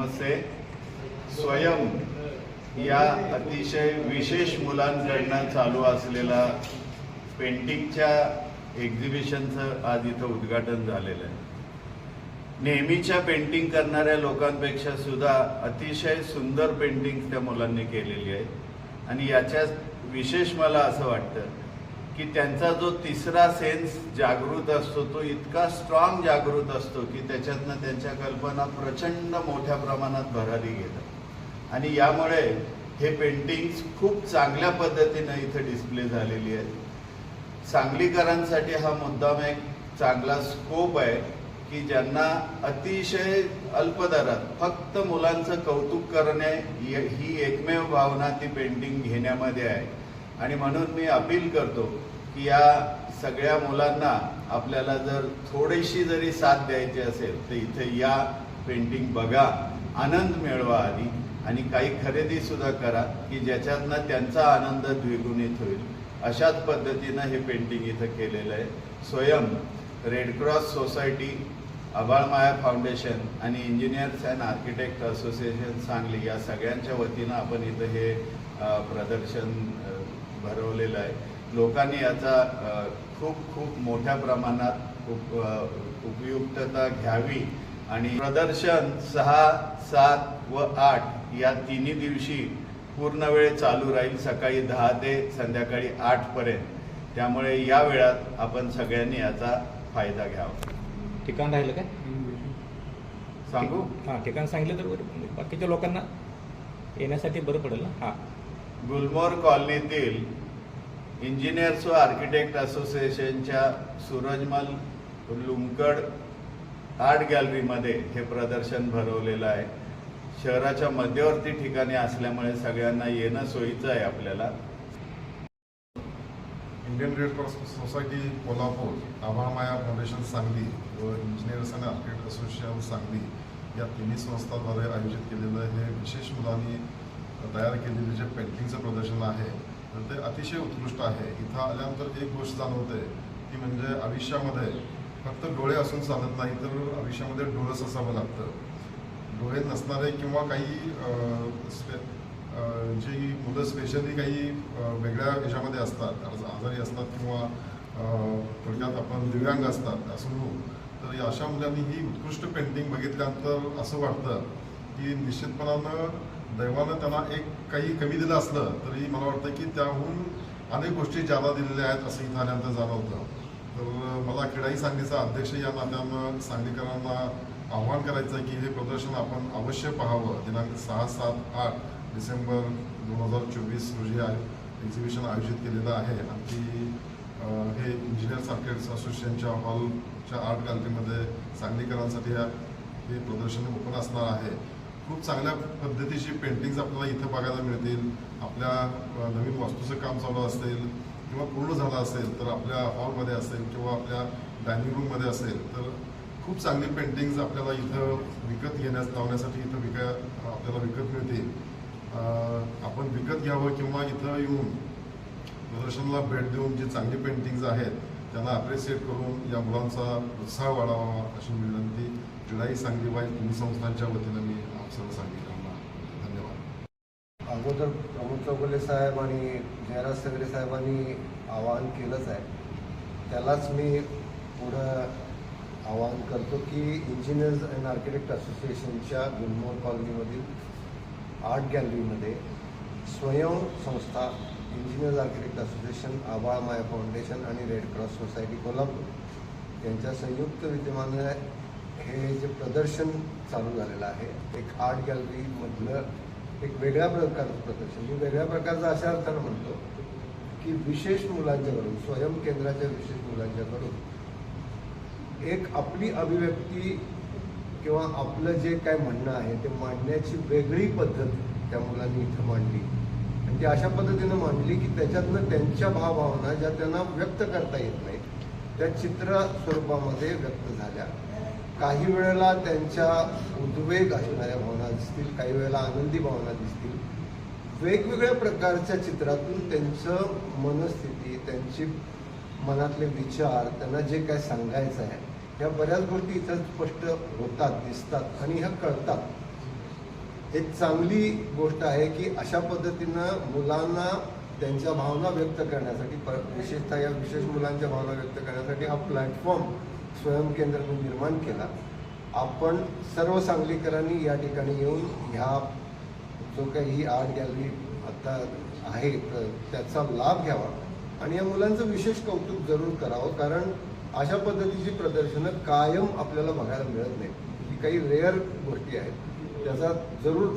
नमस्ते स्वयं या अतिशय विशेष मुलांकडनं चालू असलेला पेंटिंगच्या एक्झिबिशनचं आज इथं उद्घाटन झालेलं आहे. नेहमीच्या पेंटिंग करणाऱ्या लोकांपेक्षा सुद्धा अतिशय सुंदर पेंटिंग त्या मुलांनी केलेली आहे. आणि याच्यात विशेष मला असं वाटतं की त्यांचा जो तिसरा सेन्स जागृत असतो तो इतका स्ट्रॉंग जागृत असतो की त्याच्यातनं त्यांच्या कल्पना प्रचंड मोठ्या प्रमाणात भरारी घेतात. आणि यामुळे हे पेंटिंग्स खूप चांगल्या पद्धतीनं इथं डिस्प्ले झालेली आहेत. सांगलीकरांसाठी हा मुद्दाम एक चांगला स्कोप आहे की ज्यांना अतिशय अल्प दरात फक्त मुलांचं कौतुक करणे ही ही एकमेव भावना ती पेंटिंग घेण्यामध्ये आहे. आणि म्हणून मी अपील करतो की या सगळ्या मुलांना आपल्याला जर थोडीशी जरी साथ द्यायची असेल तर इथे या पेंटिंग बघा आनंद मिळवा आधी आणि काही खरेदी सुद्धा करा की ज्याच्यातनं त्यांचा आनंद द्विगुणित होईल. अशाच पद्धतीनं हे पेंटिंग इथं केलेलं आहे. स्वयं Red Cross society Abalmaya foundation आणि engineers and architect association Sangli या सगळ्यांच्या वतीनं आपण इथं हे प्रदर्शन भरवलेलं आहे. लोकांनी याचा खूप खूप मोठ्या प्रमाणात अ, उपयुक्तता घ्यावी आणि प्रदर्शन सहा सात व आठ या तिन्ही दिवशी पूर्ण वेळ चालू राहील सकाळी दहा ते संध्याकाळी आठ पर्यंत. त्यामुळे या वेळात आपण सगळ्यांनी याचा फायदा घ्यावा. ठिकाण राहिलं काय? सांगू? हां ठिकाण सांगितलं तर बरं. बाकीच्या लोकांना येण्यासाठी बरं पडेल ना? हां. गुलमोर कॉलनीतील इंजिनियर्स व आर्किटेक्ट असोसिएशनच्या सूरजमल लुमकड आर्ट गॅलरीमध्ये हे प्रदर्शन भरवलेलं आहे. शहराच्या मध्यवर्ती ठिकाणी असल्यामुळे सगळ्यांना येणं सोयीचं आहे आपल्याला. Indian red cross society Kolhapur Abhamaya foundation Sangli व engineers and architect association Sangli या तिन्ही संस्थाद्वारे आयोजित केलेलं हे विशेष मुलांनी तयार केलेले जे पेंटिंगचं प्रदर्शन आहे तर ते अतिशय उत्कृष्ट आहे. इथं आल्यानंतर एक गोष्ट जाणवते ती म्हणजे आयुष्यामध्ये फक्त डोळे असून चालत नाही तर आयुष्यामध्ये डोळस असावं लागतं. डोळे नसणारे किंवा काही अं, जी मुलं स्पेशली काही वेगळ्या याच्यामध्ये असतात आजारी असतात किंवा थोडक्यात आपण दिव्यांग असतात असं तर अशा मुलांनी ही उत्कृष्ट पेंटिंग बघितल्यानंतर असं वाटतं की निश्चितपणानं दैवानं त्यांना एक काही कमी दिलं असलं तरी मला वाटतं की त्याहून अनेक गोष्टी ज्यादा दिलेल्या आहेत असं इथं आल्यानंतर जाणवतं. तर मला क्रीडाई सांगलीचा अध्यक्ष या नात्यानं सांगलीकरांना आव्हान करायचं आहे की हे प्रदर्शन आपण अवश्य पाहावं. दिनांक सहा सात आठ डिसेंबर दोन हजार चोवीस रोजी एक्झिबिशन आयोजित केलेलं आहे. आणि हे इंजिनियर्स आर्किटेक्ट्स असोसिएशनच्या हॉलच्या आर्ट गॅलरीमध्ये सांगलीकरांसाठी हे प्रदर्शन ओपन असणार आहे. खूप चांगल्या पद्धतीची पेंटिंग्स आपल्याला इथं बघायला मिळतील. आपल्या नवीन वास्तूचं काम चालू असेल किंवा पूर्ण झालं असेल तर आपल्या हॉलमध्ये असेल किंवा आपल्या डायनिंग रूममध्ये असेल तर खूप चांगली पेंटिंग्ज आपल्याला इथं विकत घेण्यास लावण्यासाठी इथं विक आपल्याला विकत मिळतील. आपण विकत घ्यावं किंवा इथं येऊन प्रदर्शनाला भेट देऊन जे चांगली पेंटिंग्ज आहेत त्यांना अप्रिशिएट करून या मुलांचा उत्साह वाढावा अशी विनंती. जुलाई सांगलीबाई तिन्ही संस्थांच्या वतीनं मी आप सर्व सांगितलं धन्यवाद. अगोदर प्रमोद चौगुले साहेब आणि जयराज सगळे साहेबांनी आवाहन केलंच आहे. त्यालाच मी पुढं आवाहन करतो की इंजिनियर्स अँड आर्किटेक्ट असोसिएशनच्या गुलमोर कॉलनीमधील आर्ट गॅलरीमध्ये स्वयं संस्था engineers architect association Abal Maya foundation आणि रेड क्रॉस सोसायटी कोल्हापूर. यांच्या संयुक्त विद्यमाने हे जे प्रदर्शन चालू झालेलं आहे एक आर्ट गॅलरीमधलं एक वेगळ्या प्रकारचं प्रदर्शन. मी वेगळ्या प्रकारचं अशा अर्थानं म्हणतो की विशेष मुलांच्याकडून स्वयं केंद्राच्या विशेष मुलांच्याकडून एक आपली अभिव्यक्ती किंवा आपलं जे काय म्हणणं आहे ते मांडण्याची वेगळी पद्धत त्या मुलांनी इथं मांडली. आणि ती अशा पद्धतीनं मांडली की त्याच्यातनं त्यांच्या भावभावना ज्या त्यांना व्यक्त करता येत नाहीत त्या चित्र स्वरूपामध्ये व्यक्त झाल्या. काही वेळेला त्यांच्या उद्वेग असणाऱ्या भावना दिसतील काही वेळेला आनंदी भावना दिसतील. वेगवेगळ्या प्रकारच्या चित्रातून त्यांचं मनस्थिती त्यांची मनातले विचार त्यांना जे काय सांगायचं आहे या बऱ्याच गोष्टी इथं स्पष्ट होतात दिसतात आणि ह्या कळतात. एक चांगली गोष्ट आहे की अशा पद्धतीनं मुलांना त्यांच्या भावना व्यक्त करण्यासाठी विशेषतः या विशेष मुलांच्या भावना व्यक्त करण्यासाठी हा प्लॅटफॉर्म स्वयंकेंद्राने निर्माण केला. आपण सर्व सांगलीकरांनी या ठिकाणी येऊन ह्या जो काही ही आर्ट गॅलरी आता आहे तर त्याचा लाभ घ्यावा आणि या मुलांचं विशेष कौतुक जरूर करावं कारण अशा पद्धतीची प्रदर्शनं कायम आपल्याला बघायला मिळत नाही ही काही रेअर गोष्टी आहेत. त्याचा जरूर